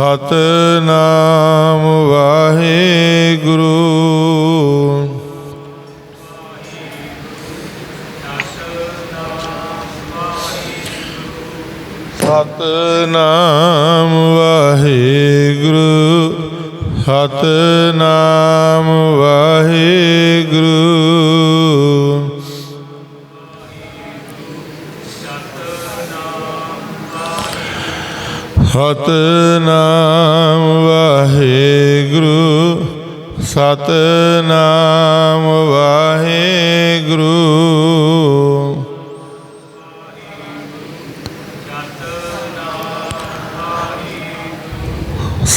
ਸਤਨਾਮ ਵਾਹਿਗੁਰੂ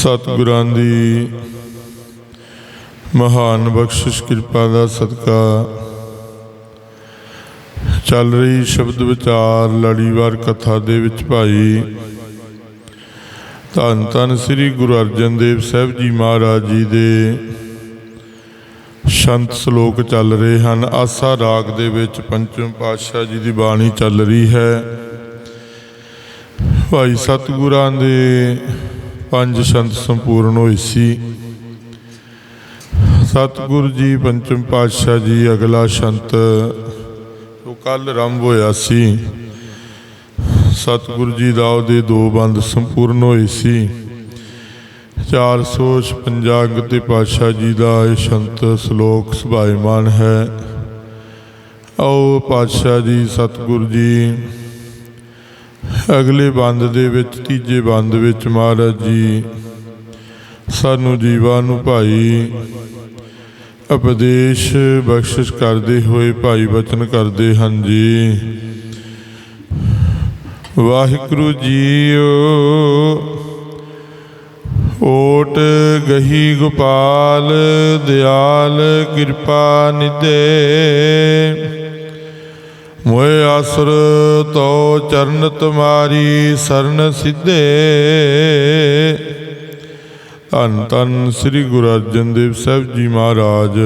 ਸਤਿਗੁਰਾਂ ਦੀ ਮਹਾਨ ਬਖਸ਼ਿਸ਼, ਕਿਰਪਾ ਦਾ ਸਦਕਾ। ਚੱਲ ਰਹੀ ਸ਼ਬਦ ਵਿਚਾਰ, ਲੜੀਵਾਰ ਕਥਾ ਦੇ ਵਿੱਚ ਭਾਈ। ਧੰਨ ਧੰਨ ਸ੍ਰੀ ਗੁਰੂ ਅਰਜਨ ਦੇਵ ਸਾਹਿਬ ਜੀ ਮਹਾਰਾਜ ਜੀ ਦੇ ਸ਼ੰਤ ਸ਼ਲੋਕ ਚੱਲ ਰਹੇ ਹਨ। ਆਸਾ ਰਾਗ ਦੇ ਵਿੱਚ ਪੰਚਮ ਪਾਤਸ਼ਾਹ ਜੀ ਦੀ ਬਾਣੀ ਚੱਲ ਰਹੀ ਹੈ। ਭਾਈ ਸਤਿਗੁਰਾਂ ਦੇ ਪੰਜ ਸ਼ੰਤ ਸੰਪੂਰਨ ਹੋਈ ਸੀ। ਸਤਿਗੁਰੂ ਜੀ, ਪੰਚਮ ਪਾਤਸ਼ਾਹ ਜੀ, ਅਗਲਾ ਸ਼ੰਤ ਉਹ ਕੱਲ ਆਰੰਭ ਹੋਇਆ ਸੀ, ਸਤਿਗੁਰੂ ਜੀ ਦਾ ਉਹਦੇ ਦੋ ਬੰਦ ਸੰਪੂਰਨ ਹੋਏ ਸੀ। 456 ਅੰਗ ਤੇ ਪਾਤਸ਼ਾਹ ਜੀ ਦਾ ਇਹ ਸ਼ੰਤ ਸ਼ਲੋਕ ਸੁਭਾਇਮਾਨ ਹੈ। ਆਓ ਪਾਤਸ਼ਾਹ ਜੀ, ਸਤਿਗੁਰੂ ਜੀ ਅਗਲੇ ਬੰਦ ਦੇ ਵਿੱਚ, ਤੀਜੇ ਬੰਦ ਵਿੱਚ ਮਹਾਰਾਜ ਜੀ, ਸਾਨੂੰ ਜੀਵਾਂ ਨੂੰ ਭਾਈ ਉਪਦੇਸ਼ ਬਖਸ਼ਿਸ਼ ਕਰਦੇ ਹੋਏ ਭਾਈ ਬਚਨ ਕਰਦੇ ਹਨ ਜੀ। ਵਾਹਿਗੁਰੂ ਜੀਓ, ਓਟ ਗਹੀ ਗੋਪਾਲ, ਦਿਆਲ ਕਿਰਪਾ ਨਿਦੇ ਮੋਏ ਆਸਰ ਤੋ ਚਰਨ ਤੁਮਾਰੀ ਸਰਨ ਸਿੱਧੇ। ਧੰਨ ਧੰਨ ਸ੍ਰੀ ਗੁਰੂ ਅਰਜਨ ਦੇਵ ਸਾਹਿਬ ਜੀ ਮਹਾਰਾਜ।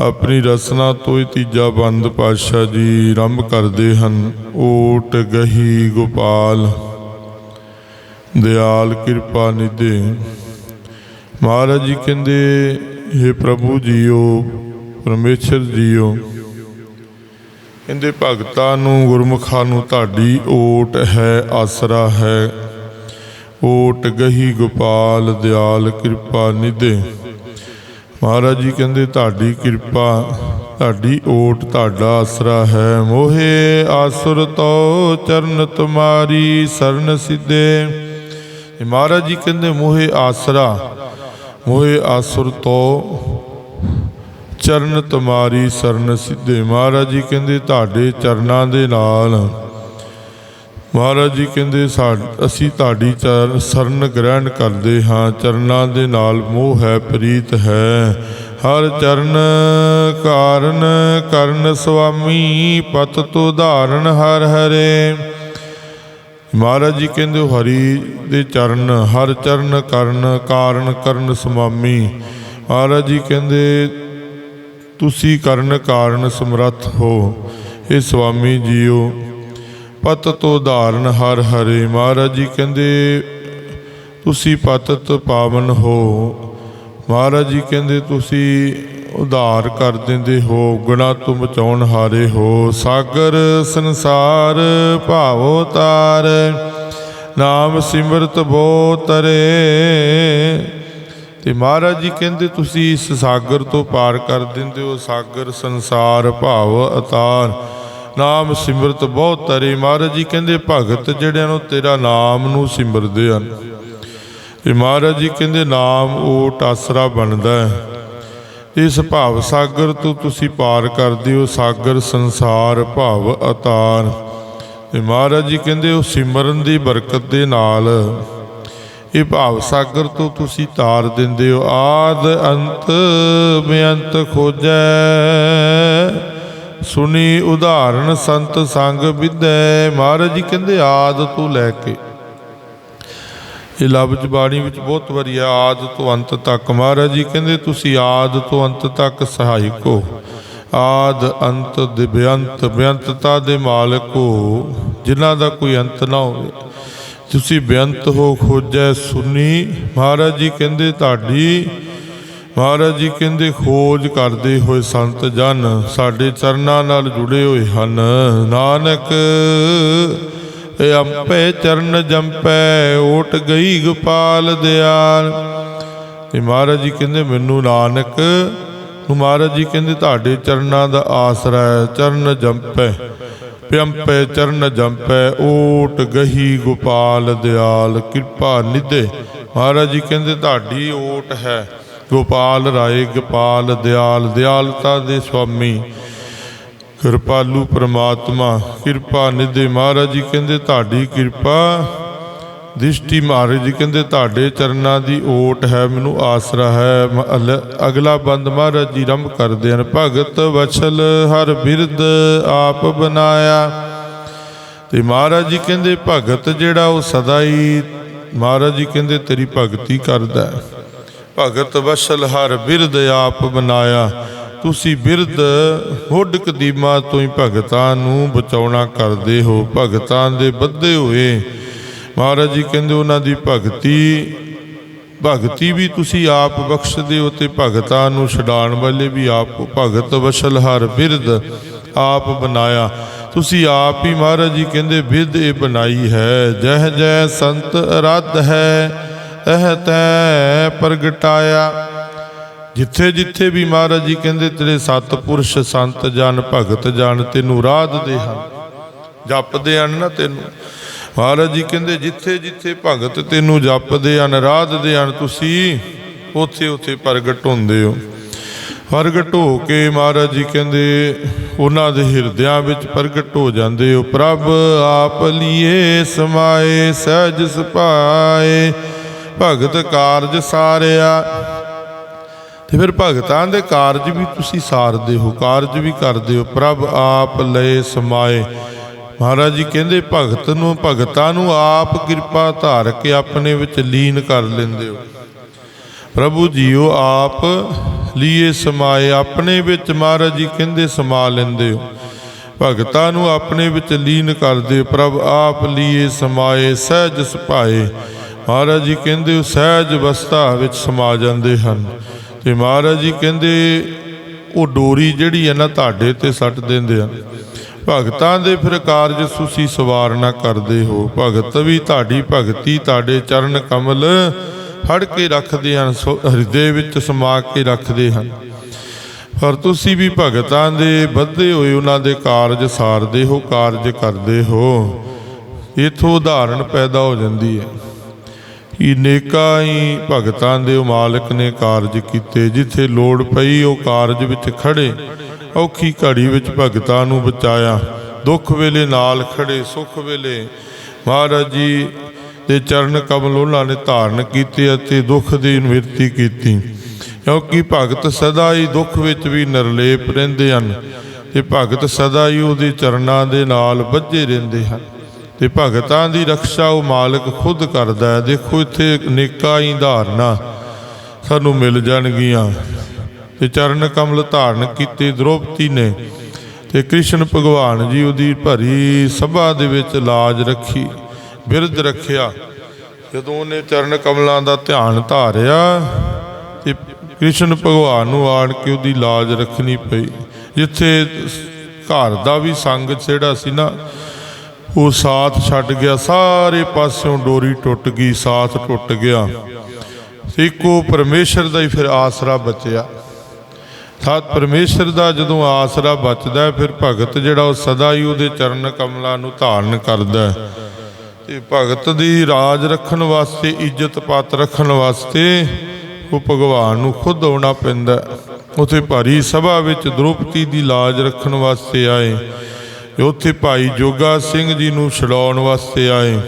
ਆਪਣੀ ਰਸਨਾ ਤੋਂ ਹੀ ਤੀਜਾ ਬੰਦ ਪਾਤਸ਼ਾਹ ਜੀ ਆਰੰਭ ਕਰਦੇ ਹਨ। ਓਟ ਗਹੀ ਗੋਪਾਲ, ਦਿਆਲ ਕਿਰਪਾ ਨਿਧੇ। ਮਹਾਰਾਜ ਜੀ ਕਹਿੰਦੇ हे ਪ੍ਰਭੂ ਜੀਓ ਪਰਮੇਸ਼ਰ ਜੀਓ। ਕਹਿੰਦੇ ਭਗਤਾਂ ਨੂੰ, ਗੁਰਮੁਖਾਂ ਨੂੰ ਤੁਹਾਡੀ ਓਟ ਹੈ, ਆਸਰਾ ਹੈ। ਓਟ ਗਹੀ ਗੋਪਾਲ, ਦਿਆਲ ਕਿਰਪਾ ਨਿਧੇ। ਮਹਾਰਾਜ ਜੀ ਕਹਿੰਦੇ, ਤੁਹਾਡੀ ਕਿਰਪਾ, ਤੁਹਾਡੀ ਓਟ, ਤੁਹਾਡਾ ਆਸਰਾ ਹੈ। ਮੋਹੇ ਆਸੁਰ ਤੋ ਚਰਨ ਤੁਮਾਰੀ ਸਰਨ ਸਿੱਧੇ। ਮਹਾਰਾਜ ਜੀ ਕਹਿੰਦੇ, ਮੋਹੇ ਆਸਰਾ, ਮੋਹੇ ਆਸੁਰ ਤੋ ਚਰਨ ਤੁਮਾਰੀ ਸਰਨ ਸਿੱਧੇ ਮਹਾਰਾਜ ਜੀ ਕਹਿੰਦੇ ਤੁਹਾਡੇ ਚਰਨਾਂ ਦੇ ਨਾਲ। ਮਹਾਰਾਜ ਜੀ ਕਹਿੰਦੇ ਸਾ- ਅਸੀਂ ਤੁਹਾਡੀ ਚਰਨ ਸਰਨ ਗ੍ਰਹਿਣ ਕਰਦੇ ਹਾਂ, ਚਰਨਾਂ ਦੇ ਨਾਲ ਮੋਹ ਹੈ, ਪ੍ਰੀਤ ਹੈ। ਹਰ ਚਰਨ ਕਾਰਨ ਕਰਨ ਸੁਆਮੀ, ਪਤ ਤੋ ਧਾਰਨ ਹਰ ਹਰੇ। ਮਹਾਰਾਜ ਜੀ ਕਹਿੰਦੇ ਉਹ ਹਰੀ ਦੇ ਚਰਨ, ਹਰ ਚਰਨ ਕਰਨ ਕਾਰਨ ਕਰਨ ਸੁਆਮੀ। ਮਹਾਰਾਜ ਜੀ ਕਹਿੰਦੇ ਤੁਸੀਂ ਕਰਨ ਕਾਰਨ ਸਮਰੱਥ ਹੋ ਇਹ ਸੁਆਮੀ ਜੀਓ। ਪਤ ਤੋਂ ਧਾਰਨ ਹਰ ਹਰੇ, ਮਹਾਰਾਜ ਜੀ ਕਹਿੰਦੇ, ਤੁਸੀਂ ਪਤਤ ਪਾਵਨ ਹੋ। ਮਹਾਰਾਜ ਜੀ ਕਹਿੰਦੇ, ਤੁਸੀਂ ਉਧਾਰ ਕਰ ਦਿੰਦੇ ਹੋ, ਗੁਣਾ ਤੋਂ ਬਚਾਉਣ ਹਾਰੇ ਹੋ। ਸਾਗਰ ਸੰਸਾਰ ਭਾਵੋ ਤਾਰ, ਨਾਮ ਸਿਮਰਤ ਬੋ ਤਰੇ। ਤੇ ਮਹਾਰਾਜ ਜੀ ਕਹਿੰਦੇ, ਤੁਸੀਂ ਇਸ ਸਾਗਰ ਤੋਂ ਪਾਰ ਕਰ ਦਿੰਦੇ ਹੋ। ਸਾਗਰ, ਸੰਸਾਰ, ਭਾਵ, ਅਤਾਰ। ਨਾਮ ਸਿਮਰਤ ਬਹੁਤ ਤਰੇ। ਮਹਾਰਾਜ ਜੀ ਕਹਿੰਦੇ, ਭਗਤ ਜਿਹੜਿਆਂ ਨੂੰ ਤੇਰਾ ਨਾਮ ਨੂੰ ਸਿਮਰਦੇ ਹਨ। ਤੇ ਮਹਾਰਾਜ ਜੀ ਕਹਿੰਦੇ, ਨਾਮ ਉਹ ਟਾਸਰਾ ਬਣਦਾ ਹੈ। ਇਸ ਭਾਵ ਸਾਗਰ ਤੋਂ ਤੁਸੀਂ ਪਾਰ ਕਰਦੇ ਹੋ ਸਾਗਰ, ਸੰਸਾਰ, ਭਾਵ, ਅਤਾਰ। ਤੇ ਮਹਾਰਾਜ ਜੀ ਕਹਿੰਦੇ, ਉਹ ਸਿਮਰਨ ਦੀ ਬਰਕਤ ਦੇ ਨਾਲ ਇਹ ਭਾਵ ਸਾਗਰ ਤੋਂ ਤੁਸੀਂ ਤਾਰ ਦਿੰਦੇ ਹੋ। ਆਦ ਅੰਤ ਬੇਅੰਤ ਖੋਜੈ। ਸੁਣੀ ਉਦਾਹਰਣ ਸੰਤ ਸੰਗ ਵਿਦੈ। ਮਹਾਰਾਜ ਜੀ ਕਹਿੰਦੇ, ਆਦ ਤੋਂ ਲੈ ਕੇ। ਇਹ ਲਫ਼ਜ਼ ਬਾਣੀ ਵਿੱਚ ਬਹੁਤ ਵਾਰੀ ਹੈ ਆਦ ਤੋਂ ਅੰਤ ਤੱਕ। ਮਹਾਰਾਜ ਜੀ ਕਹਿੰਦੇ, ਤੁਸੀਂ ਆਦ ਤੋਂ ਅੰਤ ਤੱਕ ਸਹਾਇਕ ਹੋ ਆਦ ਅੰਤ ਦੇ ਬੇਅੰਤ ਬੇਅੰਤਤਾ ਦੇ ਮਾਲਕ ਹੋ। ਜਿਨ੍ਹਾਂ ਦਾ ਕੋਈ ਅੰਤ ਨਾ ਹੋਵੇ। ਤੁਸੀਂ ਬੇਅੰਤ ਹੋ, ਖੋਜੈ ਸੁਨੀ। ਮਹਾਰਾਜ ਜੀ ਕਹਿੰਦੇ, ਤੁਹਾਡੀ ਮਹਾਰਾਜ ਜੀ ਕਹਿੰਦੇ, ਖੋਜ ਕਰਦੇ ਹੋਏ ਸੰਤ ਜਨ, ਸਾਡੇ ਚਰਨਾਂ ਨਾਲ ਜੁੜੇ ਹੋਏ ਹਨ। ਨਾਨਕ ਇਹ ਅੰਪੇ ਚਰਨ ਜੰਪੈ, ਓਟ ਗਈ ਗੋਪਾਲ ਦਿਆਲ। ਤੇ ਮਹਾਰਾਜ ਜੀ ਕਹਿੰਦੇ, ਮੈਨੂੰ ਨਾਨਕ ਨੂੰ ਮਹਾਰਾਜ ਜੀ ਕਹਿੰਦੇ, ਤੁਹਾਡੇ ਚਰਨਾਂ ਦਾ ਆਸਰਾ ਹੈ, ਚਰਨ ਜੰਪੈ ਪਿਅੰਪੈ ਚਰਨ ਜੰਪੈ, ਓਟ ਗਹੀ ਗੋਪਾਲ ਦਿਆਲ, ਕਿਰਪਾ ਨਿਧੇ। ਮਹਾਰਾਜ ਜੀ ਕਹਿੰਦੇ, ਤੁਹਾਡੀ ਓਟ ਹੈ, ਗੋਪਾਲ ਰਾਏ ਗੋਪਾਲ ਦਿਆਲ, ਦਿਆਲਤਾ ਦੇ ਸੁਆਮੀ, ਕਿਰਪਾਲੂ ਪ੍ਰਮਾਤਮਾ, ਕਿਰਪਾ ਨਿਧੇ। ਮਹਾਰਾਜ ਜੀ ਕਹਿੰਦੇ, ਤੁਹਾਡੀ ਕਿਰਪਾ ਦ੍ਰਿਸ਼ਟੀ ਮਹਾਰਾਜ ਜੀ ਕਹਿੰਦੇ, ਤੁਹਾਡੇ ਚਰਨਾਂ ਦੀ ਓਟ ਹੈ, ਮੈਨੂੰ ਆਸਰਾ ਹੈ। ਮ- ਅਗਲਾ ਬੰਦ ਮਹਾਰਾਜ ਜੀ ਰੰਭ ਕਰਦੇ ਹਨ, ਭਗਤ ਵਛਲ ਹਰ ਬਿਰਦ ਆਪ ਬਣਾਇਆ। ਤੇ ਮਹਾਰਾਜ ਜੀ ਕਹਿੰਦੇ, ਭਗਤ ਜਿਹੜਾ ਉਹ ਸਦਾ ਹੀ ਮਹਾਰਾਜ ਜੀ ਕਹਿੰਦੇ, ਤੇਰੀ ਭਗਤੀ ਕਰਦਾ ਹੈ। ਭਗਤ ਵਸਲ ਹਰ ਬਿਰਦ ਆਪ ਬਣਾਇਆ। ਤੁਸੀਂ ਬਿਰਦ ਹੁੱਡ ਕਦੀਮਾ ਤੋਂ ਹੀ ਭਗਤਾਂ ਨੂੰ ਬਚਾਉਣਾ ਕਰਦੇ ਹੋ। ਭਗਤਾਂ ਦੇ ਬੱਧੇ ਹੋਏ ਮਹਾਰਾਜ ਜੀ ਕਹਿੰਦੇ ਉਹਨਾਂ ਦੀ ਭਗਤੀ ਭਗਤੀ ਵੀ ਤੁਸੀਂ ਆਪ ਬਖਸ਼ਦੇ ਹੋ ਤੇ ਭਗਤਾਂ ਨੂੰ ਛਡਾਉਣ ਵਾਲੇ ਵੀ ਆਪ ਭਗਤ ਵਸਲ ਹਰ ਬਿਰਦ ਆਪ ਬਣਾਇਆ। ਤੁਸੀਂ ਆਪ ਹੀ ਮਹਾਰਾਜ ਜੀ ਕਹਿੰਦੇ ਬਿਰਦ ਇਹ ਬਣਾਈ ਹੈ। ਜਹ ਜੈ ਸੰਤ ਅਰਧ ਹੈ ਇਹ ਤੈ ਪ੍ਰਗਟਾਇਆ। ਜਿੱਥੇ ਜਿੱਥੇ ਵੀ ਮਹਾਰਾਜ ਜੀ ਕਹਿੰਦੇ, ਤੇਰੇ ਸਤਪੁਰਸ਼ ਸੰਤ ਜਨ ਭਗਤ ਜਨ, ਤੈਨੂੰ ਰਾਧਦੇ ਹਨ। ਜਪਦੇ ਹਨ ਨਾ ਤੈਨੂੰ। ਮਹਾਰਾਜ ਜੀ ਕਹਿੰਦੇ, ਜਿੱਥੇ ਜਿੱਥੇ ਭਗਤ ਤੈਨੂੰ ਜਪਦੇ ਹਨ, ਰਾਧਦੇ ਹਨ, ਤੁਸੀਂ ਉੱਥੇ ਉੱਥੇ ਪ੍ਰਗਟ ਹੁੰਦੇ ਹੋ। ਪ੍ਰਗਟ ਹੋ ਕੇ ਮਹਾਰਾਜ ਜੀ ਕਹਿੰਦੇ, ਉਹਨਾਂ ਦੇ ਹਿਰਦਿਆਂ ਵਿੱਚ ਪ੍ਰਗਟ ਹੋ ਜਾਂਦੇ ਹੋ। ਪ੍ਰਭ ਆਪ ਲੀਏ, ਸਮਾਏ, ਸਹਿਜ ਸੁਭਾਏ ਭਗਤ ਕਾਰਜ ਸਾਰਿਆ। ਤੇ ਫਿਰ ਭਗਤਾਂ ਦੇ ਕਾਰਜ ਵੀ ਤੁਸੀਂ ਸਾਰਦੇ ਹੋ, ਕਾਰਜ ਵੀ ਕਰਦੇ ਹੋ। ਪ੍ਰਭ ਆਪ ਲਏ, ਸਮਾਏ। ਮਹਾਰਾਜ ਜੀ ਕਹਿੰਦੇ, ਭਗਤ ਨੂੰ, ਭਗਤਾਂ ਨੂੰ ਆਪ ਕਿਰਪਾ ਧਾਰ ਕੇ ਆਪਣੇ ਵਿੱਚ ਲੀਨ ਕਰ ਲੈਂਦੇ ਹੋ। ਪ੍ਰਭੂ ਜੀਓ, ਆਪ ਲੀਏ ਸਮਾਏ, ਆਪਣੇ ਵਿੱਚ ਮਹਾਰਾਜ ਜੀ ਕਹਿੰਦੇ ਸਮਾ ਲੈਂਦੇ ਹੋ। ਭਗਤਾਂ ਨੂੰ ਆਪਣੇ ਵਿੱਚ ਲੀਨ ਕਰਦੇ ਪ੍ਰਭ, ਆਪ ਲੀਏ ਸਮਾਏ, ਸਹਿਜ ਸੁਭਾਏ। ਮਹਾਰਾਜ ਜੀ ਕਹਿੰਦੇ ਉਹ ਸਹਿਜ ਅਵਸਥਾ ਵਿੱਚ ਸਮਾ ਜਾਂਦੇ ਹਨ। ਤੇ ਮਹਾਰਾਜ ਜੀ ਕਹਿੰਦੇ, ਉਹ ਡੋਰੀ ਜਿਹੜੀ ਹੈ ਨਾ, ਤੁਹਾਡੇ ਤੇ ਸੱਟ ਦਿੰਦੇ ਹਨ। ਭਗਤਾਂ ਦੇ ਫਿਰ ਕਾਰਜ ਤੁਸੀਂ ਸਵਾਰਨਾ ਕਰਦੇ ਹੋ। ਭਗਤ ਵੀ ਤੁਹਾਡੀ ਭਗਤੀ, ਤੁਹਾਡੇ ਚਰਨ ਕਮਲ ਫੜ ਕੇ ਰੱਖਦੇ ਹਨ, ਸੋ ਹਿਰਦੇ ਵਿੱਚ ਸਮਾ ਕੇ ਰੱਖਦੇ ਹਨ। ਪਰ ਤੁਸੀਂ ਵੀ ਭਗਤਾਂ ਦੇ ਵੱਧੇ ਹੋਏ ਉਹਨਾਂ ਦੇ ਕਾਰਜ ਸਾਰਦੇ ਹੋ, ਕਾਰਜ ਕਰਦੇ ਹੋ। ਇਥੋਂ ਉਦਾਹਰਣ ਪੈਦਾ ਹੋ ਜਾਂਦੀ ਹੈ। ਕਿ ਨੇਕਾਂ ਹੀ ਭਗਤਾਂ ਦੇ ਮਾਲਕ ਨੇ ਕਾਰਜ ਕੀਤੇ, ਜਿੱਥੇ ਲੋੜ ਪਈ ਉਹ ਕਾਰਜ ਵਿੱਚ ਖੜੇ। ਔਖੀ ਘੜੀ ਵਿੱਚ ਭਗਤਾਂ ਨੂੰ ਬਚਾਇਆ। ਦੁੱਖ ਵੇਲੇ ਨਾਲ ਖੜੇ, ਸੁੱਖ ਵੇਲੇ ਮਹਾਰਾਜ ਜੀ ਦੇ ਚਰਨ ਕਮਲ ਉਹਨਾਂ ਨੇ ਧਾਰਨ ਕੀਤੇ ਅਤੇ ਦੁੱਖ ਦੀ ਨਿਵਰਤੀ ਕੀਤੀ। ਕਿਉਂਕਿ ਭਗਤ ਸਦਾ ਹੀ ਦੁੱਖ ਵਿੱਚ ਵੀ ਨਿਰਲੇਪ ਰਹਿੰਦੇ ਹਨ ਤੇ ਭਗਤ ਸਦਾ ਹੀ ਉਹਦੇ ਚਰਨਾਂ ਦੇ ਨਾਲ ਬੱਝੇ ਰਹਿੰਦੇ ਹਨ। ਤੇ ਭਗਤਾਂ ਦੀ ਰੱਖਿਆ ਉਹ ਮਾਲਕ ਖੁਦ ਕਰਦਾ ਹੈ। ਦੇਖੋ ਇੱਥੇ ਨੇਕਾਂ ਹੀ ਧਾਰਨਾ ਸਾਨੂੰ ਮਿਲ ਜਾਣਗੀਆਂ। ਤੇ ਚਰਨ ਕਮਲ ਧਾਰਨ ਕੀਤੇ ਦ੍ਰੋਪਤੀ ਨੇ ਤੇ ਕ੍ਰਿਸ਼ਨ ਭਗਵਾਨ ਜੀ ਉਹਦੀ ਭਰੀ ਸਭਾ ਦੇ ਵਿੱਚ ਲਾਜ ਰੱਖੀ, ਬਿਰਧ ਰੱਖਿਆ। ਜਦੋਂ ਉਹਨੇ ਚਰਨ ਕਮਲਾਂ ਦਾ ਧਿਆਨ ਧਾਰਿਆ ਤੇ ਕ੍ਰਿਸ਼ਨ ਭਗਵਾਨ ਨੂੰ ਆਣ ਕੇ ਉਹਦੀ ਲਾਜ ਰੱਖਣੀ ਪਈ। ਜਿੱਥੇ ਘਰ ਦਾ ਵੀ ਸੰਗ ਜਿਹੜਾ ਸੀ ਨਾ, ਉਹ ਸਾਥ ਛੱਡ ਗਿਆ, ਸਾਰੇ ਪਾਸਿਓਂ ਡੋਰੀ ਟੁੱਟ ਗਈ, ਸਾਥ ਟੁੱਟ ਗਿਆ। ਇੱਕੋ ਪਰਮੇਸ਼ਰ ਦਾ ਹੀ ਫਿਰ ਆਸਰਾ ਬਚਿਆ। ਸਾਤ ਪਰਮੇਸ਼ਰ ਦਾ ਜਦੋਂ ਆਸਰਾ ਬਚਦਾ ਹੈ, ਫਿਰ ਭਗਤ ਜਿਹੜਾ ਉਹ ਸਦਾ ਹੀ ਉਹਦੇ ਚਰਨ ਕਮਲਾਂ ਨੂੰ ਧਾਰਨ ਕਰਦਾ ਹੈ। ਤੇ ਭਗਤ ਦੀ ਰਾਜ ਰੱਖਣ ਵਾਸਤੇ ਇੱਜ਼ਤ ਪਾਤ ਰੱਖਣ ਵਾਸਤੇ ਉਹ ਭਗਵਾਨ ਨੂੰ ਖੁਦ ਆਉਣਾ ਪੈਂਦਾ ਹੈ। ਉੱਥੇ ਭਾਰੀ ਸਭਾ ਵਿੱਚ ਦ੍ਰੋਪਦੀ ਦੀ ਲਾਜ ਰੱਖਣ ਵਾਸਤੇ ਆਏ। ਤੇ ਉੱਥੇ ਭਾਈ ਜੋਗਾ ਸਿੰਘ ਜੀ ਨੂੰ ਛਡਾਉਣ ਵਾਸਤੇ ਆਏ।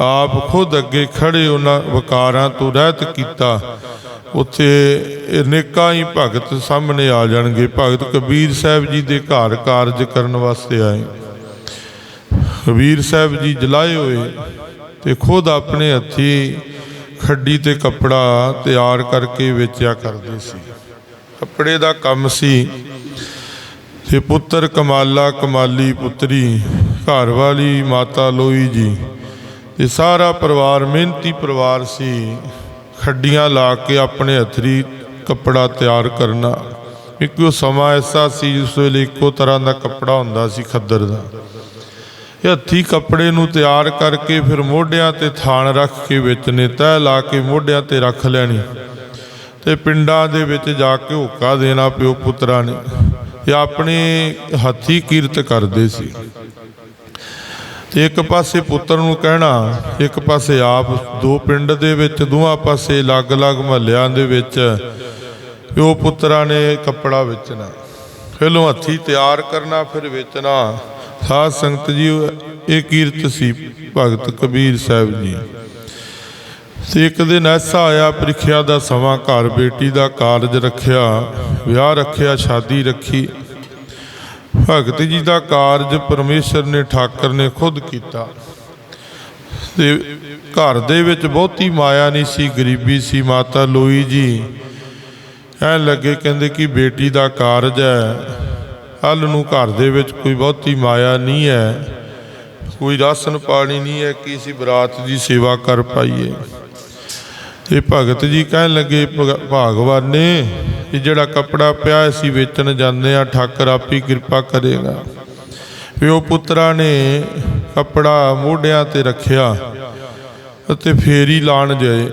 ਆਪ ਖੁਦ ਅੱਗੇ ਖੜੇ ਉਹਨਾਂ ਵਕਾਰਾਂ ਤੋਂ ਰਹਿਤ ਕੀਤਾ। ਉੱਥੇ ਅਨੇਕਾਂ ਹੀ ਭਗਤ ਸਾਹਮਣੇ ਆ ਜਾਣਗੇ। ਭਗਤ ਕਬੀਰ ਸਾਹਿਬ ਜੀ ਦੇ ਘਰ ਕਾਰਜ ਕਰਨ ਵਾਸਤੇ ਆਏ। ਕਬੀਰ ਸਾਹਿਬ ਜੀ ਜਲਾਏ ਹੋਏ ਤੇ ਖੁਦ ਆਪਣੇ ਹੱਥੀ ਖੱਡੀ ਤੇ ਕੱਪੜਾ ਤਿਆਰ ਕਰਕੇ ਵੇਚਿਆ ਕਰਦੇ ਸੀ। ਕੱਪੜੇ ਦਾ ਕੰਮ ਸੀ ਤੇ ਪੁੱਤਰ ਕਮਾਲਾ ਕਮਾਲੀ ਪੁੱਤਰੀ, ਘਰ ਵਾਲੀ ਮਾਤਾ ਲੋਈ ਜੀ ਇਹ ਸਾਰਾ ਪਰਿਵਾਰ, ਮਿਹਨਤੀ ਪਰਿਵਾਰ ਸੀ। ਖੱਡੀਆਂ ਲਾ ਕੇ ਆਪਣੇ ਹੱਥਰੀ ਕੱਪੜਾ ਤਿਆਰ ਕਰਨਾ। ਕਿਉਂਕਿ ਉਹ ਸਮਾਂ ਐਸਾ ਸੀ ਜਿਸ ਵੇਲੇ ਇੱਕੋ ਤਰ੍ਹਾਂ ਦਾ ਕੱਪੜਾ ਹੁੰਦਾ ਸੀ ਖੱਦਰ ਦਾ। ਇਹ ਹੱਥੀ ਕੱਪੜੇ ਨੂੰ ਤਿਆਰ ਕਰਕੇ ਫਿਰ ਮੋਢਿਆਂ ਤੇ ਥਾਨ ਰੱਖ ਕੇ ਵਿੱਚ ਨੇ ਤਹਿ ਲਾ ਕੇ ਮੋਢਿਆਂ ਤੇ ਰੱਖ ਲੈਣੀ। ਤੇ ਪਿੰਡਾਂ ਦੇ ਵਿੱਚ ਜਾ ਕੇ ਹੋਕਾ ਦੇਣਾ ਪਿਓ ਪੁੱਤਰਾਂ ਨੇ। ਇਹ ਆਪਣੇ ਹੱਥੀ ਕੀਰਤ ਕਰਦੇ ਸੀ। ਤੇ ਇੱਕ ਪਾਸੇ ਪੁੱਤਰ ਨੂੰ ਕਹਿਣਾ, ਇੱਕ ਪਾਸੇ ਆਪ ਦੋ ਪਿੰਡ ਦੇ ਵਿੱਚ ਦੋਹਾਂ ਪਾਸੇ ਅਲੱਗ-ਅਲੱਗ ਮਹੱਲਿਆਂ ਦੇ ਵਿੱਚ ਉਹ ਪੁੱਤਰਾਂ ਨੇ ਕੱਪੜਾ ਵੇਚਣਾ। ਪਹਿਲੋਂ ਹੱਥੀ ਤਿਆਰ ਕਰਨਾ, ਫਿਰ ਵੇਚਣਾ। ਸਾਧ ਸੰਗਤ ਜੀ, ਇਹ ਕੀਰਤ ਸੀ ਭਗਤ ਕਬੀਰ ਸਾਹਿਬ ਜੀ। ਤੇ ਇੱਕ ਦਿਨ ਐਸਾ ਆਇਆ, ਪ੍ਰੀਖਿਆ ਦਾ ਸਮਾਂ ਘਰ ਬੇਟੀ ਦਾ ਕਾਰਜ ਰੱਖਿਆ, ਵਿਆਹ ਰੱਖਿਆ, ਸ਼ਾਦੀ ਰੱਖੀ। ਭਗਤ ਜੀ ਦਾ ਕਾਰਜ ਪਰਮੇਸ਼ਰ ਨੇ, ਠਾਕਰ ਨੇ ਖੁਦ ਕੀਤਾ। ਤੇ ਘਰ ਦੇ ਵਿੱਚ ਬਹੁਤੀ ਮਾਇਆ ਨਹੀਂ ਸੀ, ਗਰੀਬੀ ਸੀ, ਮਾਤਾ ਲੋਈ ਜੀ। ਐ ਲੱਗੇ ਕਹਿੰਦੇ ਕਿ ਬੇਟੀ ਦਾ ਕਾਰਜ ਹੈ। ਹਲ ਨੂੰ ਘਰ ਦੇ ਵਿੱਚ ਕੋਈ ਬਹੁਤੀ ਮਾਇਆ ਨਹੀਂ ਹੈ। ਕੋਈ ਰਾਸ਼ਨ ਪਾਣੀ ਨਹੀਂ ਹੈ ਕਿ ਅਸੀਂ ਬਰਾਤ ਦੀ ਸੇਵਾ ਕਰ ਪਾਈਏ। ਤੇ ਭਗਤ ਜੀ ਕਹਿਣ ਲੱਗੇ, ਭਗ- ਭਾਗਵਾਨ ਨੇ ਇਹ ਜਿਹੜਾ ਕੱਪੜਾ ਪਿਆ ਅਸੀਂ ਵੇਚਣ ਜਾਂਦੇ ਆ ਠਾਕਰ ਆਪੀ ਕਿਰਪਾ ਕਰੇਗਾ। ਵੀ ਉਹ ਪੁੱਤਰਾਂ ਨੇ ਕੱਪੜਾ ਮੋਢਿਆਂ ਤੇ ਰੱਖਿਆ ਅਤੇ ਫੇਰੀ ਲਾਣ ਗਏ।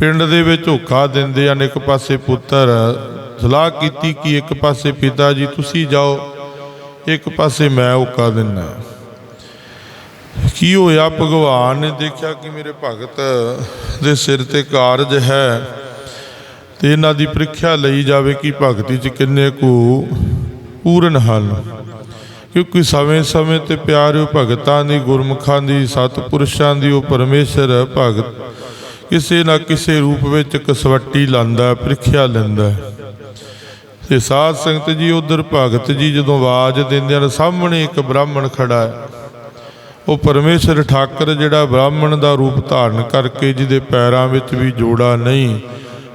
ਪਿੰਡ ਦੇ ਵਿੱਚ ਹੋਕਾ ਦਿੰਦੇ ਹਨ, ਇੱਕ ਪਾਸੇ ਪੁੱਤਰ ਸਲਾਹ ਕੀਤੀ ਕਿ ਇੱਕ ਪਾਸੇ ਪਿਤਾ ਜੀ, ਤੁਸੀਂ ਜਾਓ, ਇੱਕ ਪਾਸੇ ਮੈਂ ਹੋਕਾ ਦਿੰਨਾ ਕੀ ਹੋਇਆ ਭਗਵਾਨ ਨੇ ਦੇਖਿਆ ਕਿ ਮੇਰੇ ਭਗਤ ਦੇ ਸਿਰ ਤੇ ਕਾਰਜ ਹੈ ਤੇ ਇਹਨਾਂ ਦੀ ਪ੍ਰੀਖਿਆ ਲਈ ਜਾਵੇ ਕਿ ਭਗਤੀ ਚ ਕਿੰਨੇ ਕੁ ਪੂਰਨ ਹਨ ਕਿਉਂਕਿ ਸਮੇਂ-ਸਮੇਂ ਤੇ ਪਿਆਰਿਓ ਭਗਤਾਂ ਦੀ, ਗੁਰਮੁਖਾਂ ਦੀ, ਸਤਿਪੁਰਸ਼ਾਂ ਦੀ, ਉਹ ਪਰਮੇਸ਼ਰ ਭਗਤ ਕਿਸੇ ਨਾ ਕਿਸੇ ਰੂਪ ਵਿੱਚ ਕਸਵੱਟੀ ਲਾਂਦਾ, ਪ੍ਰੀਖਿਆ ਲੈਂਦਾ ਹੈ। ਤੇ ਸਾਧ ਸੰਗਤ ਜੀ, ਉਧਰ ਭਗਤ ਜੀ ਜਦੋਂ ਆਵਾਜ਼ ਦਿੰਦੇ ਹਨ, ਸਾਹਮਣੇ ਇੱਕ ਬ੍ਰਾਹਮਣ ਖੜਾ ਹੈ ਉਹ ਪਰਮੇਸ਼ਰ ਠਾਕਰ ਜਿਹੜਾ ਬ੍ਰਾਹਮਣ ਦਾ ਰੂਪ ਧਾਰਨ ਕਰਕੇ ਜਿਹਦੇ ਪੈਰਾਂ ਵਿੱਚ ਵੀ ਜੋੜਾ ਨਹੀਂ,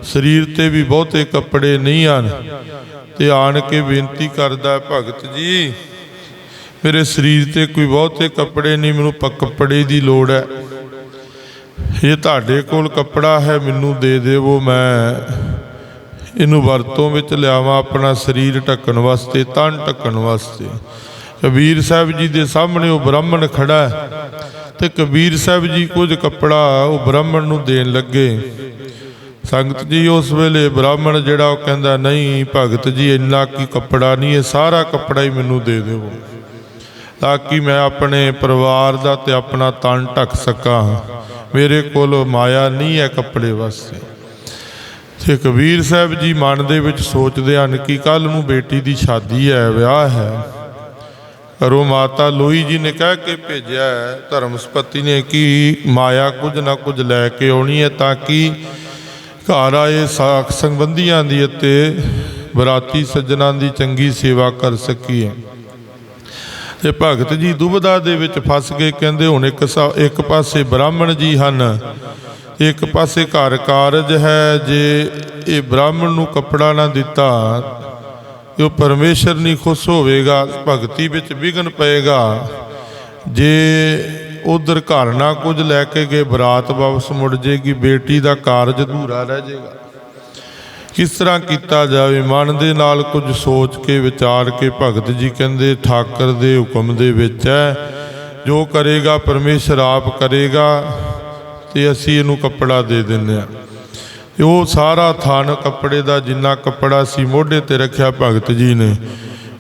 ਸਰੀਰ ਤੇ ਵੀ ਬਹੁਤੇ ਕੱਪੜੇ ਨਹੀਂ ਹਨ। ਤੇ ਆਣ ਕੇ ਬੇਨਤੀ ਕਰਦਾ ਭਗਤ ਜੀ, ਮੇਰੇ ਸਰੀਰ ਤੇ ਕੋਈ ਬਹੁਤੇ ਕੱਪੜੇ ਨਹੀਂ, ਮੈਨੂੰ ਪ, ਕੱਪੜੇ ਦੀ ਲੋੜ ਹੈ। ਇਹ ਤੁਹਾਡੇ ਕੋਲ ਕੱਪੜਾ ਹੈ, ਮੈਨੂੰ ਦੇ ਦੇਵੋ, ਮੈਂ ਇਹਨੂੰ ਵਰਤੋਂ ਵਿੱਚ ਲਿਆਵਾਂ, ਆਪਣਾ ਸਰੀਰ ਢੱਕਣ ਵਾਸਤੇ, ਤਨ ਢੱਕਣ ਵਾਸਤੇ। ਕਬੀਰ ਸਾਹਿਬ ਜੀ ਦੇ ਸਾਹਮਣੇ ਉਹ ਬ੍ਰਾਹਮਣ ਖੜਾ ਹੈ ਤੇ ਕਬੀਰ ਸਾਹਿਬ ਜੀ ਕੁਝ ਕੱਪੜਾ ਉਹ ਬ੍ਰਾਹਮਣ ਨੂੰ ਦੇਣ ਲੱਗੇ। ਸੰਗਤ ਜੀ, ਉਸ ਵੇਲੇ ਬ੍ਰਾਹਮਣ ਜਿਹੜਾ ਉਹ ਕਹਿੰਦਾ, ਨਹੀਂ ਭਗਤ ਜੀ, ਇੰਨਾ ਕੀ ਕੱਪੜਾ ਨਹੀਂ, ਇਹ ਸਾਰਾ ਕੱਪੜਾ ਹੀ ਮੈਨੂੰ ਦੇ ਦਿਓ। ਤਾਂ ਕਿ ਮੈਂ ਆਪਣੇ ਪਰਿਵਾਰ ਦਾ ਤੇ ਆਪਣਾ ਤਨ ਢੱਕ ਸਕਾਂ। ਮੇਰੇ ਕੋਲ ਮਾਇਆ ਨਹੀਂ ਹੈ ਕੱਪੜੇ ਵਾਸਤੇ। ਤੇ ਕਬੀਰ ਸਾਹਿਬ ਜੀ ਮਨ ਦੇ ਵਿੱਚ ਸੋਚਦੇ ਹਨ ਕਿ ਕੱਲ ਨੂੰ ਬੇਟੀ ਦੀ ਸ਼ਾਦੀ ਹੈ, ਵਿਆਹ ਹੈ। ਘਰੋਂ ਮਾਤਾ ਲੋਈ ਜੀ ਨੇ ਕਹਿ ਕੇ ਭੇਜਿਆ ਹੈ, ਧਰਮਸਪਤੀ ਨੇ ਕਿ ਮਾਇਆ ਕੁਝ ਨਾ ਕੁਝ ਲੈ ਕੇ ਆਉਣੀ ਹੈ ਤਾਂ ਕਿ ਘਰ ਆਏ ਸਾਖ ਸੰਬੰਧੀਆਂ ਦੀ ਅਤੇ ਬਰਾਤੀ ਸੱਜਣਾ ਦੀ ਚੰਗੀ ਸੇਵਾ ਕਰ ਸਕੀਏ। ਤੇ ਭਗਤ ਜੀ ਦੁਬਦਾ ਦੇ ਵਿੱਚ ਫਸ ਗਏ, ਕਹਿੰਦੇ ਹੁਣ ਇੱਕ ਸਾ- ਇੱਕ ਪਾਸੇ ਬ੍ਰਾਹਮਣ ਜੀ ਹਨ, ਇੱਕ ਪਾਸੇ ਘਰ ਕਾਰਜ ਹੈ, ਜੇ ਇਹ ਬ੍ਰਾਹਮਣ ਨੂੰ ਕੱਪੜਾ ਨਾ ਦਿੱਤਾ ਉਹ ਪਰਮੇਸ਼ਰ ਨਹੀਂ ਖੁਸ਼ ਹੋਵੇਗਾ, ਭਗਤੀ ਵਿੱਚ ਵਿਘਨ ਪਏਗਾ। ਜੇ ਉਧਰ ਘਰ ਨਾ ਕੁਝ ਲੈ ਕੇ ਗਏ, ਬਰਾਤ ਵਾਪਸ ਮੁੜ ਜੇਗੀ, ਬੇਟੀ ਦਾ ਕਾਰਜ ਅਧੂਰਾ ਰਹਿ ਜਾਏਗਾ ਕਿਸ ਤਰ੍ਹਾਂ ਕੀਤਾ ਜਾਵੇ, ਮਨ ਦੇ ਨਾਲ ਕੁਝ ਸੋਚ ਕੇ, ਵਿਚਾਰ ਕੇ, ਭਗਤ ਜੀ ਕਹਿੰਦੇ, ਠਾਕਰ ਦੇ ਹੁਕਮ ਦੇ ਵਿੱਚ ਹੈ, ਜੋ ਕਰੇਗਾ ਪਰਮੇਸ਼ਰ ਆਪ ਕਰੇਗਾ, ਤੇ ਅਸੀਂ ਇਹਨੂੰ ਕੱਪੜਾ ਦੇ ਦਿੰਦੇ ਹਾਂ। ਉਹ ਸਾਰਾ ਥਾਨ ਕੱਪੜੇ ਦਾ ਜਿੰਨਾ ਕੱਪੜਾ ਸੀ ਮੋਢੇ ਤੇ ਰੱਖਿਆ ਭਗਤ ਜੀ ਨੇ,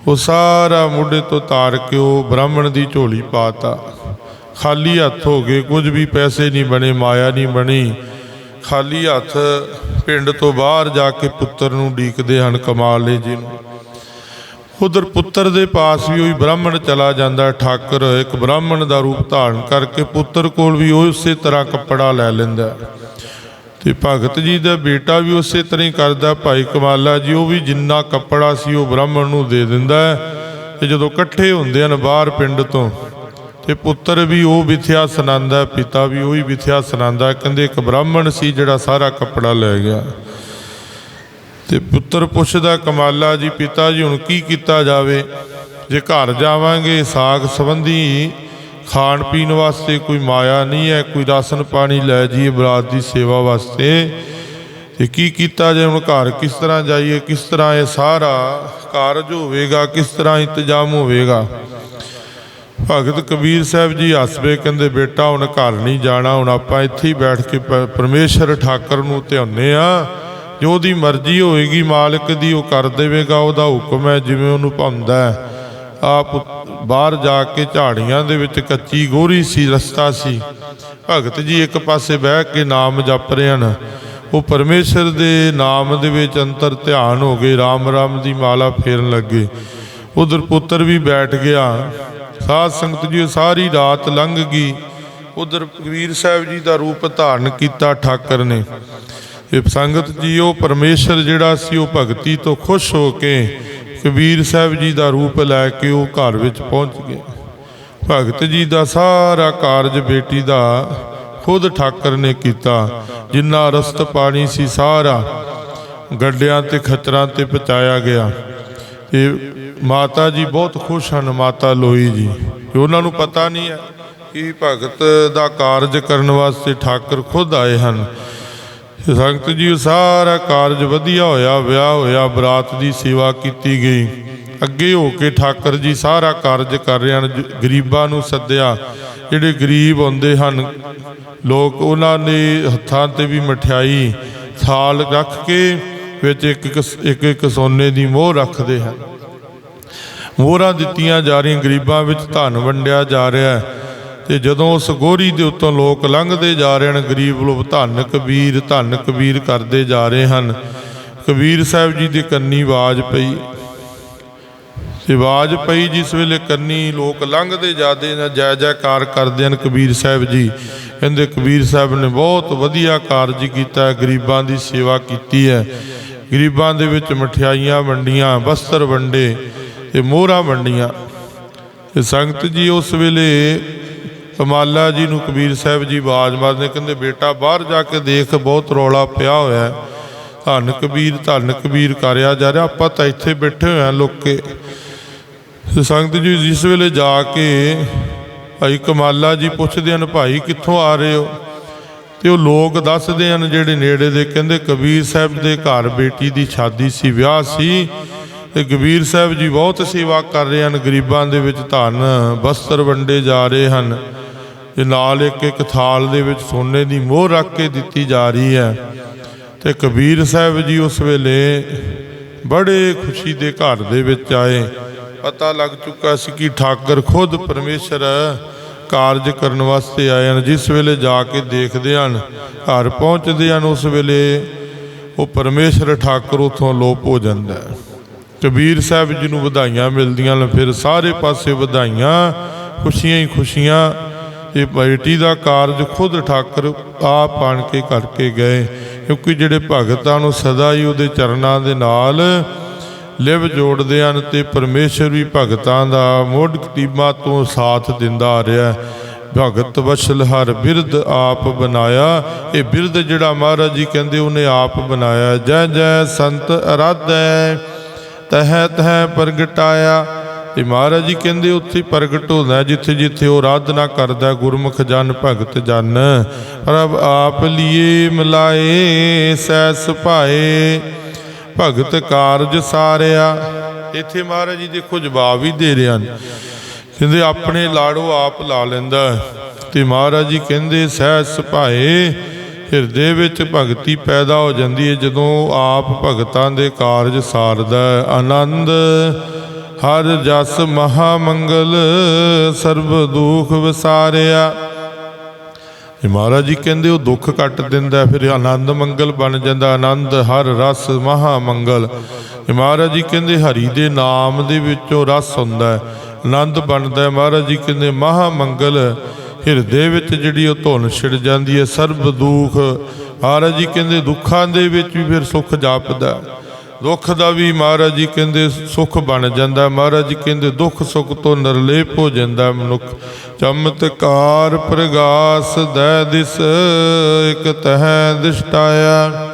ਉਹ ਸਾਰਾ ਮੋਢੇ ਤੋਂ ਤਾਰ ਕੇ ਉਹ ਬ੍ਰਾਹਮਣ ਦੀ ਝੋਲੀ ਪਾਤਾ। ਖਾਲੀ ਹੱਥ ਹੋ ਗਏ, ਕੁਝ ਵੀ ਪੈਸੇ ਨਹੀਂ ਬਣੇ, ਮਾਇਆ ਨਹੀਂ ਬਣੀ। ਖਾਲੀ ਹੱਥ ਪਿੰਡ ਤੋਂ ਬਾਹਰ ਜਾ ਕੇ ਪੁੱਤਰ ਨੂੰ ਢੀਕਦੇ ਹਨ ਕਮਾਲੇ ਜੀ ਨੂੰ। ਉਧਰ ਪੁੱਤਰ ਦੇ ਪਾਸ ਵੀ ਉਹੀ ਬ੍ਰਾਹਮਣ ਚਲਾ ਜਾਂਦਾ, ਠਾਕਰ ਇੱਕ ਬ੍ਰਾਹਮਣ ਦਾ ਰੂਪ ਧਾਰਨ ਕਰਕੇ ਪੁੱਤਰ ਕੋਲ ਵੀ ਉਹ ਉਸੇ ਤਰ੍ਹਾਂ ਕੱਪੜਾ ਲੈ ਲੈਂਦਾ। ਤੇ ਭਗਤ ਜੀ ਦਾ ਬੇਟਾ ਵੀ ਉਸੇ ਤਰ੍ਹਾਂ ਹੀ ਕਰਦਾ, ਭਾਈ ਕਮਾਲਾ ਜੀ, ਉਹ ਵੀ ਜਿੰਨਾ ਕੱਪੜਾ ਸੀ ਉਹ ਬ੍ਰਾਹਮਣ ਨੂੰ ਦੇ ਦਿੰਦਾ ਹੈ। ਤੇ ਜਦੋਂ ਇਕੱਠੇ ਹੁੰਦੇ ਹਨ ਬਾਹਰ ਪਿੰਡ ਤੋਂ, ਤੇ ਪੁੱਤਰ ਵੀ ਉਹ ਵਿਥਿਆ ਸੁਣਾਉਂਦਾ, ਪਿਤਾ ਵੀ ਉਹੀ ਵਿਥਿਆ ਸੁਣਾਉਂਦਾ, ਕਹਿੰਦੇ ਇੱਕ ਬ੍ਰਾਹਮਣ ਸੀ ਜਿਹੜਾ ਸਾਰਾ ਕੱਪੜਾ ਲੈ ਗਿਆ। ਤੇ ਪੁੱਤਰ ਪੁੱਛਦਾ, ਕਮਾਲਾ ਜੀ, ਪਿਤਾ ਜੀ, ਹੁਣ ਕੀ ਕੀਤਾ ਜਾਵੇ? ਜੇ ਘਰ ਜਾਵਾਂਗੇ, ਸਾਗ ਸੰਬੰਧੀ ਖਾਣ ਪੀਣ ਵਾਸਤੇ ਕੋਈ ਮਾਇਆ ਨਹੀਂ ਹੈ, ਕੋਈ ਰਾਸ਼ਨ ਪਾਣੀ ਲੈ ਜਾਈਏ, ਬਰਾਤ ਦੀ ਸੇਵਾ ਵਾਸਤੇ। ਤੇ ਕੀ ਕੀਤਾ ਜੇ ਹੁਣ ਘਰ ਕਿਸ ਤਰ੍ਹਾਂ ਜਾਈਏ, ਕਿਸ ਤਰ੍ਹਾਂ ਇਹ ਸਾਰਾ ਕਾਰਜ ਹੋਵੇਗਾ, ਕਿਸ ਤਰ੍ਹਾਂ ਇੰਤਜ਼ਾਮ ਹੋਵੇਗਾ? ਭਗਤ ਕਬੀਰ ਸਾਹਿਬ ਜੀ ਹੱਸਵੇ ਕਹਿੰਦੇ, ਬੇਟਾ, ਹੁਣ ਘਰ ਨਹੀਂ ਜਾਣਾ, ਹੁਣ ਆਪਾਂ ਇੱਥੇ ਹੀ ਬੈਠ ਕੇ ਪ- ਪਰਮੇਸ਼ਰ ਠਾਕਰ ਨੂੰ ਧਿਆਉਂਦੇ ਆ। ਜੋ ਉਹਦੀ ਮਰਜ਼ੀ ਹੋਏਗੀ, ਮਾਲਕ ਦੀ ਉਹ ਕਰ ਦੇਵੇਗਾ, ਉਹਦਾ ਹੁਕਮ ਹੈ, ਜਿਵੇਂ ਉਹਨੂੰ ਭਾਉਂਦਾ ਹੈ। ਆਪ ਬਾਹਰ ਜਾ ਕੇ ਝਾੜੀਆਂ ਦੇ ਵਿੱਚ ਕੱਚੀ ਗੋਰੀ ਸੀ, ਰਸਤਾ ਸੀ। ਭਗਤ ਜੀ ਇੱਕ ਪਾਸੇ ਬਹਿ ਕੇ ਨਾਮ ਜਪ ਰਹੇ ਹਨ। ਉਹ ਪਰਮੇਸ਼ਰ ਦੇ ਨਾਮ ਦੇ ਵਿੱਚ ਅੰਤਰ ਧਿਆਨ ਹੋ ਗਏ RAM RAM ਦੀ ਮਾਲਾ ਫੇਰਨ ਲੱਗੇ। ਉਧਰ ਪੁੱਤਰ ਵੀ ਬੈਠ ਗਿਆ। ਸਾਧ ਸੰਗਤ ਜੀ ਉਹ ਸਾਰੀ ਰਾਤ ਲੰਘ ਗਈ। ਉਧਰ ਕਬੀਰ ਸਾਹਿਬ ਜੀ ਦਾ ਰੂਪ ਧਾਰਨ ਕੀਤਾ ਠਾਕਰ ਨੇ। ਇਹ ਸੰਗਤ ਜੀ ਉਹ ਪਰਮੇਸ਼ਰ ਜਿਹੜਾ ਸੀ, ਉਹ ਭਗਤੀ ਤੋਂ ਖੁਸ਼ ਹੋ ਕੇ ਕਬੀਰ ਸਾਹਿਬ ਜੀ ਦਾ ਰੂਪ ਲੈ ਕੇ ਉਹ ਘਰ ਵਿੱਚ ਪਹੁੰਚ ਗਏ। ਭਗਤ ਜੀ ਦਾ ਸਾਰਾ ਕਾਰਜ ਬੇਟੀ ਦਾ ਖੁਦ ਠਾਕਰ ਨੇ ਕੀਤਾ, ਜਿੰਨਾ ਰਸਤ ਪਾਣੀ ਸੀ ਸਾਰਾ ਗੱਡਿਆਂ ਤੇ ਖਚਰਾਂ ਤੇ ਪਹੁੰਚਾਇਆ ਗਿਆ। ਤੇ ਮਾਤਾ ਜੀ ਬਹੁਤ ਖੁਸ਼ ਹਨ, ਮਾਤਾ ਲੋਈ ਜੀ। ਉਹਨਾਂ ਨੂੰ ਪਤਾ ਨਹੀਂ ਹੈ ਕਿ ਭਗਤ ਦਾ ਕਾਰਜ ਕਰਨ ਵਾਸਤੇ ਠਾਕਰ ਖੁਦ ਆਏ ਹਨ। ਸੰਗਤ ਜੀ, ਸਾਰਾ ਕਾਰਜ ਵਧੀਆ ਹੋਇਆ, ਵਿਆਹ ਹੋਇਆ, ਬਰਾਤ ਦੀ ਸੇਵਾ ਕੀਤੀ ਗਈ। ਅੱਗੇ ਹੋ ਕੇ ਠਾਕਰ ਜੀ ਸਾਰਾ ਕਾਰਜ ਕਰ ਰਹੇ ਹਨ ਗਰੀਬਾਂ ਨੂੰ ਸੱਦਿਆ। ਜਿਹੜੇ ਗਰੀਬ ਹੁੰਦੇ ਹਨ, ਲੋਕ ਉਹਨਾਂ ਨੇ ਹੱਥਾਂ ਤੇ ਵੀ ਮਠਿਆਈ, ਥਾਲ ਰੱਖ ਕੇ ਵਿੱਚ ਇੱਕ ਇੱਕ ਇੱਕ ਇੱਕ ਸੋਨੇ ਦੀ ਮੋਹਰ ਰੱਖਦੇ ਹਨ। ਮੋਹਰਾਂ ਦਿੱਤੀਆਂ ਜਾ ਰਹੀਆਂ, ਗਰੀਬਾਂ ਵਿੱਚ ਧਨ ਵੰਡਿਆ ਜਾ ਰਿਹਾ ਹੈ। ਤੇ ਜਦੋਂ ਉਸ ਗੋਰੀ ਦੇ ਉੱਤੋਂ ਲੋਕ ਲੰਘਦੇ ਜਾ ਰਹੇ ਹਨ, ਗਰੀਬ ਲੋਕ ਧੰਨ ਕਬੀਰ ਧੰਨ ਕਬੀਰ ਕਰਦੇ ਜਾ ਰਹੇ ਹਨ। ਕਬੀਰ ਸਾਹਿਬ ਜੀ ਦੇ ਕੰਨੀ ਆਵਾਜ਼ ਪਈ। ਤੇ ਆਵਾਜ਼ ਪਈ ਜਿਸ ਵੇਲੇ ਕੰਨੀ ਲੋਕ ਲੰਘਦੇ ਜਾਦੇ ਨੇ, ਜੈ ਜੈਕਾਰ ਕਰਦੇ ਹਨ ਕਬੀਰ ਸਾਹਿਬ ਜੀ। ਕਹਿੰਦੇ ਕਬੀਰ ਸਾਹਿਬ ਨੇ ਬਹੁਤ ਵਧੀਆ ਕਾਰਜ ਕੀਤਾ, ਗਰੀਬਾਂ ਦੀ ਸੇਵਾ ਕੀਤੀ ਹੈ। ਗਰੀਬਾਂ ਦੇ ਵਿੱਚ ਮਠਿਆਈਆਂ ਵੰਡੀਆਂ ਵਸਤਰ ਵੰਡੇ ਤੇ ਮੋਹਰਾਂ ਵੰਡੀਆਂ। ਤੇ ਸੰਗਤ ਜੀ ਉਸ ਵੇਲੇ ਕਮਾਲਾ ਜੀ ਨੂੰ ਕਬੀਰ ਸਾਹਿਬ ਜੀ ਆਵਾਜ਼ ਮਾਰਦੇ, ਕਹਿੰਦੇ, ਬੇਟਾ, ਬਾਹਰ ਜਾ ਕੇ ਦੇਖ, ਬਹੁਤ ਰੌਲਾ ਪਿਆ ਹੋਇਆ ਧੰਨ ਕਬੀਰ ਧੰਨ ਕਬੀਰ ਕਰਿਆ ਜਾ ਰਿਹਾ। ਆਪਾਂ ਤਾਂ ਇੱਥੇ ਬੈਠੇ ਹੋਏ ਹਾਂ ਲੋਕੇ। ਸੰਗਤ ਜੀ, ਜਿਸ ਵੇਲੇ ਜਾ ਕੇ ਭਾਈ ਕਮਾਲਾ ਜੀ ਪੁੱਛਦੇ ਹਨ, ਭਾਈ, ਕਿੱਥੋਂ ਆ ਰਹੇ ਹੋ? ਤੇ ਉਹ ਲੋਕ ਦੱਸਦੇ ਹਨ, ਜਿਹੜੇ ਨੇੜੇ ਦੇ, ਕਹਿੰਦੇ, ਕਬੀਰ ਸਾਹਿਬ ਦੇ ਘਰ ਬੇਟੀ ਦੀ ਸ਼ਾਦੀ ਸੀ, ਵਿਆਹ ਸੀ। ਤੇ ਕਬੀਰ ਸਾਹਿਬ ਜੀ ਬਹੁਤ ਸੇਵਾ ਕਰ ਰਹੇ ਹਨ, ਗਰੀਬਾਂ ਦੇ ਵਿੱਚ ਧਨ ਵਸਤਰ ਵੰਡੇ ਜਾ ਰਹੇ ਹਨ। ਤੇ ਨਾਲ ਇੱਕ ਇੱਕ ਥਾਲ ਦੇ ਵਿੱਚ ਸੋਨੇ ਦੀ ਮੋਹਰ ਰੱਖ ਕੇ ਦਿੱਤੀ ਜਾ ਰਹੀ ਹੈ। ਤੇ ਕਬੀਰ ਸਾਹਿਬ ਜੀ ਉਸ ਵੇਲੇ ਬੜੇ ਖੁਸ਼ੀ ਦੇ ਘਰ ਦੇ ਵਿੱਚ ਆਏ। ਪਤਾ ਲੱਗ ਚੁੱਕਾ ਸੀ ਕਿ ਠਾਕਰ ਖੁਦ ਪਰਮੇਸ਼ਰ ਕਾਰਜ ਕਰਨ ਵਾਸਤੇ ਆਏ ਹਨ। ਜਿਸ ਵੇਲੇ ਜਾ ਕੇ ਦੇਖਦੇ ਹਨ, ਘਰ ਪਹੁੰਚਦੇ ਹਨ, ਉਸ ਵੇਲੇ ਉਹ ਪਰਮੇਸ਼ਰ ਠਾਕਰ ਉਥੋਂ ਲੋਪ ਹੋ ਜਾਂਦਾ ਹੈ। ਕਬੀਰ ਸਾਹਿਬ ਜੀ ਨੂੰ ਵਧਾਈਆਂ ਮਿਲਦੀਆਂ ਨੇ ਫਿਰ ਸਾਰੇ ਪਾਸੇ ਵਧਾਈਆਂ, ਖੁਸ਼ੀਆਂ ਹੀ ਖੁਸ਼ੀਆਂ ਇਹ ਬੇਟੀ ਦਾ ਕਾਰਜ ਖੁਦ ਠਾਕਰ ਆਪ ਆਣ ਕੇ ਕਰਕੇ ਗਏ, ਕਿਉਂਕਿ ਜਿਹੜੇ ਭਗਤਾਂ ਨੂੰ ਸਦਾ ਹੀ ਉਹਦੇ ਚਰਨਾਂ ਦੇ ਨਾਲ ਲਿਵ ਜੋੜਦੇ ਹਨ ਤੇ ਪਰਮੇਸ਼ਰ ਵੀ ਭਗਤਾਂ ਦਾ ਮੁੱਢ ਕਤੀਮਾ ਤੋਂ ਸਾਥ ਦਿੰਦਾ ਆ ਰਿਹਾ ਭਗਤ ਵਸ਼ਲ ਹਰ ਬਿਰਧ ਆਪ ਬਣਾਇਆ, ਇਹ ਬਿਰਧ ਜਿਹੜਾ ਮਹਾਰਾਜ ਜੀ ਕਹਿੰਦੇ ਉਹਨੇ ਆਪ ਬਣਾਇਆ। ਜੈ ਜੈ ਸੰਤ ਅਰਾਧੈ, ਤਹਿ ਤਹਿ ਪ੍ਰਗਟਾਇਆ ਤੇ ਮਹਾਰਾਜ ਜੀ ਕਹਿੰਦੇ ਉੱਥੇ ਪ੍ਰਗਟ ਹੁੰਦਾ ਜਿੱਥੇ ਜਿੱਥੇ ਉਹ ਆਰਾਧਨਾ ਕਰਦਾ ਗੁਰਮੁਖ ਜਨ ਭਗਤ ਜਨ। ਪ੍ਰਭ ਆਪ ਲੀਏ ਮਿਲਾਏ ਸੈ ਸੁਭਾਏ ਭਗਤ ਕਾਰਜ ਸਾਰਿਆ। ਇੱਥੇ ਮਹਾਰਾਜ ਜੀ ਦੇਖੋ ਜਵਾਬ ਹੀ ਦੇ ਰਹੇ ਹਨ। ਕਹਿੰਦੇ ਆਪਣੇ ਲਾੜੋ ਆਪ ਲਾ ਲੈਂਦਾ ਹੈ। ਤੇ ਮਹਾਰਾਜ ਜੀ ਕਹਿੰਦੇ ਸਹਿ ਸੁਭਾਏ ਹਿਰਦੇ ਵਿੱਚ ਭਗਤੀ ਪੈਦਾ ਹੋ ਜਾਂਦੀ ਹੈ, ਜਦੋਂ ਆਪ ਭਗਤਾਂ ਦੇ ਕਾਰਜ ਸਾਰਦਾ ਆਨੰਦ ਹਰ ਜਸ ਮਹਾ ਮੰਗਲ ਸਰਬ ਦੁਖ ਵਿਸਾਰਿਆ। ਤੇ ਮਹਾਰਾਜ ਜੀ ਕਹਿੰਦੇ, ਉਹ ਦੁੱਖ ਕੱਟ ਦਿੰਦਾ, ਫਿਰ ਆਨੰਦ ਮੰਗਲ ਬਣ ਜਾਂਦਾ, ਆਨੰਦ ਹਰ ਰਸ ਮਹਾ ਮੰਗਲ ਤੇ ਮਹਾਰਾਜ ਜੀ ਕਹਿੰਦੇ, ਹਰੀ ਦੇ ਨਾਮ ਦੇ ਵਿੱਚੋਂ ਰਸ ਹੁੰਦਾ ਹੈ, ਆਨੰਦ ਬਣਦਾ ਹੈ। ਮਹਾਰਾਜ ਜੀ ਕਹਿੰਦੇ ਮਹਾ ਮੰਗਲ ਹਿਰਦੇ ਵਿੱਚ ਜਿਹੜੀ ਉਹ ਧੁਨ ਛਿੜ ਜਾਂਦੀ ਹੈ, ਸਰਬ ਦੁੱਖ। ਮਹਾਰਾਜ ਜੀ ਕਹਿੰਦੇ, ਦੁੱਖਾਂ ਦੇ ਵਿੱਚ ਵੀ ਫਿਰ ਸੁੱਖ ਜਾਪਦਾ ਹੈ। ਦੁੱਖ ਦਾ ਵੀ ਮਹਾਰਾਜ ਜੀ ਕਹਿੰਦੇ ਸੁੱਖ ਬਣ ਜਾਂਦਾ। ਮਹਾਰਾਜ ਜੀ ਕਹਿੰਦੇ ਦੁੱਖ ਸੁੱਖ ਤੋਂ ਨਿਰਲੇਪ ਹੋ ਜਾਂਦਾ ਮਨੁੱਖ। ਚਮਤਕਾਰ ਪ੍ਰਗਾਸ ਦੈ ਦਿਸ, ਇਕ ਤਹਿ ਦਿਸ਼ਟਾਇਆ।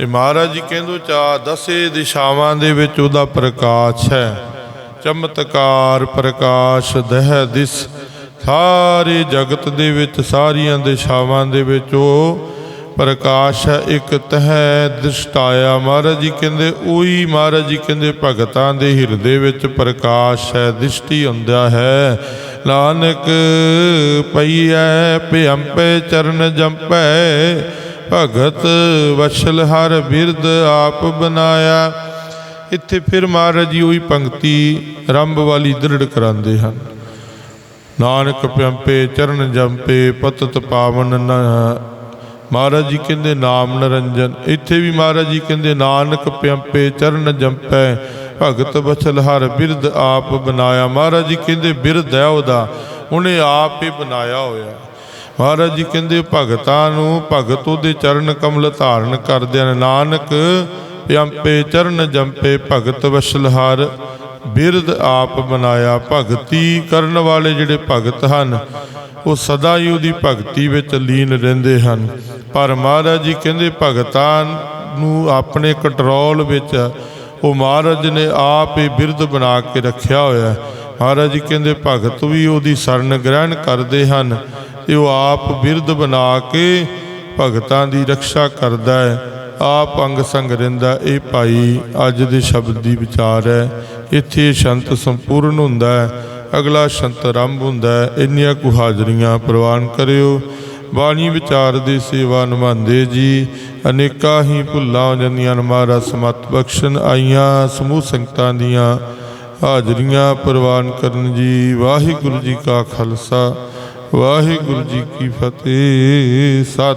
ਇਹ ਮਹਾਰਾਜ ਜੀ ਕਹਿੰਦੇ ਚਾ ਦਸੇ ਦਿਸ਼ਾਵਾਂ ਦੇ ਵਿੱਚ ਉਹਦਾ ਪ੍ਰਕਾਸ਼ ਹੈ। ਚਮਤਕਾਰ ਪ੍ਰਕਾਸ਼ ਦਹਿ ਦਿਸ। ਸਾਰੇ ਜਗਤ ਦੇ ਵਿੱਚ, ਸਾਰੀਆਂ ਦਿਸ਼ਾਵਾਂ ਦੇ ਵਿੱਚ ਉਹ ਪ੍ਰਕਾਸ਼ ਹੈ ਇੱਕ ਤਹਿ ਦ੍ਰਿਸ਼ਟਾਇਆ ਮਹਾਰਾਜ ਜੀ ਕਹਿੰਦੇ, ਉਹੀ ਮਹਾਰਾਜ ਜੀ ਕਹਿੰਦੇ, ਭਗਤਾਂ ਦੇ ਹਿਰਦੇ ਵਿੱਚ ਪ੍ਰਕਾਸ਼ ਹੈ ਦ੍ਰਿਸ਼ਟੀ ਹੁੰਦਾ ਹੈ। ਨਾਨਕ ਪਈਐ ਭਿਅੰਪੇ, ਚਰਨ ਜੰਪੈ, ਭਗਤ ਵਛਲ ਹਰ ਬਿਰਦ ਆਪ ਬਨਾਇਆ। ਇੱਥੇ ਫਿਰ ਮਹਾਰਾਜ ਜੀ ਉਹੀ ਪੰਕਤੀ ਰੰਭ ਵਾਲੀ ਦ੍ਰਿੜ ਕਰਾਉਂਦੇ ਹਨ। ਨਾਨਕ ਪਿਆੰਪੇ ਚਰਨ ਜੰਪੇ, ਪਤਤ ਪਾਵਨ ਮਹਾਰਾਜ ਜੀ ਕਹਿੰਦੇ, ਨਾਮ ਨਰੰਜਨ। ਇੱਥੇ ਵੀ ਮਹਾਰਾਜ ਜੀ ਕਹਿੰਦੇ, ਨਾਨਕ ਪਿਆੰਪੇ ਚਰਨ ਜੰਪੈ, ਭਗਤ ਬਚਲ ਹਰ ਬਿਰਦ ਆਪ ਬਣਾਇਆ। ਮਹਾਰਾਜ ਜੀ ਕਹਿੰਦੇ ਬਿਰਦ ਹੈ ਉਹਦਾ, ਉਹਨੇ ਆਪ ਹੀ ਬਣਾਇਆ ਹੋਇਆ। ਮਹਾਰਾਜ ਜੀ ਕਹਿੰਦੇ, ਭਗਤਾਂ ਨੂੰ ਭਗਤ ਉਹਦੇ ਚਰਨ ਕਮਲ ਧਾਰਨ ਕਰਦੇ ਨਾਨਕ ਪਿਆਪੇ ਚਰਨ ਜੰਪੇ, ਭਗਤ ਵਸ਼ਲ ਹਰ ਬਿਰਧ ਆਪ ਬਣਾਇਆ ਭਗਤੀ ਕਰਨ ਵਾਲੇ ਜਿਹੜੇ ਭਗਤ ਹਨ, ਉਹ ਸਦਾ ਹੀ ਉਹਦੀ ਭਗਤੀ ਵਿੱਚ ਲੀਨ ਰਹਿੰਦੇ ਹਨ। ਪਰ ਮਹਾਰਾਜ ਜੀ ਕਹਿੰਦੇ ਭਗਤਾਂ ਨੂੰ ਆਪਣੇ ਕੰਟਰੋਲ ਵਿੱਚ ਉਹ ਮਹਾਰਾਜ ਨੇ ਆਪ ਹੀ ਬਿਰਧ ਬਣਾ ਕੇ ਰੱਖਿਆ ਹੋਇਆ। ਮਹਾਰਾਜ ਜੀ ਕਹਿੰਦੇ ਭਗਤ ਵੀ ਉਹਦੀ ਸ਼ਰਨ ਗ੍ਰਹਿਣ ਕਰਦੇ ਹਨ ਤੇ ਉਹ ਆਪ ਬਿਰਧ ਬਣਾ ਕੇ ਭਗਤਾਂ ਦੀ ਰੱਖਿਆ ਕਰਦਾ ਹੈ। ਆਪ ਅੰਗ ਸੰਗ ਰਹਿੰਦਾ, ਇਹ ਭਾਈ ਅੱਜ ਦੇ ਸ਼ਬਦ ਦੀ ਵਿਚਾਰ ਹੈ। ਇੱਥੇ ਸ਼ੰਤ ਸੰਪੂਰਨ ਹੁੰਦਾ ਹੈ, ਅਗਲਾ ਸ਼ੰਤ ਆਰੰਭ ਹੁੰਦਾ ਹੈ, ਇੰਨੀਆਂ ਕੁ ਹਾਜ਼ਰੀਆਂ ਪ੍ਰਵਾਨ ਕਰਿਓ। ਬਾਣੀ ਵਿਚਾਰ ਦੀ ਸੇਵਾ ਨਿਭਾਉਂਦੇ ਜੀ, ਅਨੇਕਾਂ ਹੀ ਭੁੱਲਾਂ ਹੋ ਜਾਂਦੀਆਂ ਨੇ ਸਮਤ ਬਖਸ਼ਣ ਆਈਆਂ, ਸਮੂਹ ਸੰਗਤਾਂ ਦੀਆਂ ਹਾਜ਼ਰੀਆਂ ਪ੍ਰਵਾਨ ਕਰਨ ਜੀ। ਵਾਹਿਗੁਰੂ ਜੀ ਕਾ ਖਾਲਸਾ, ਵਾਹਿਗੁਰੂ ਜੀ ਕੀ ਫਤਿਹ ਸਤਿ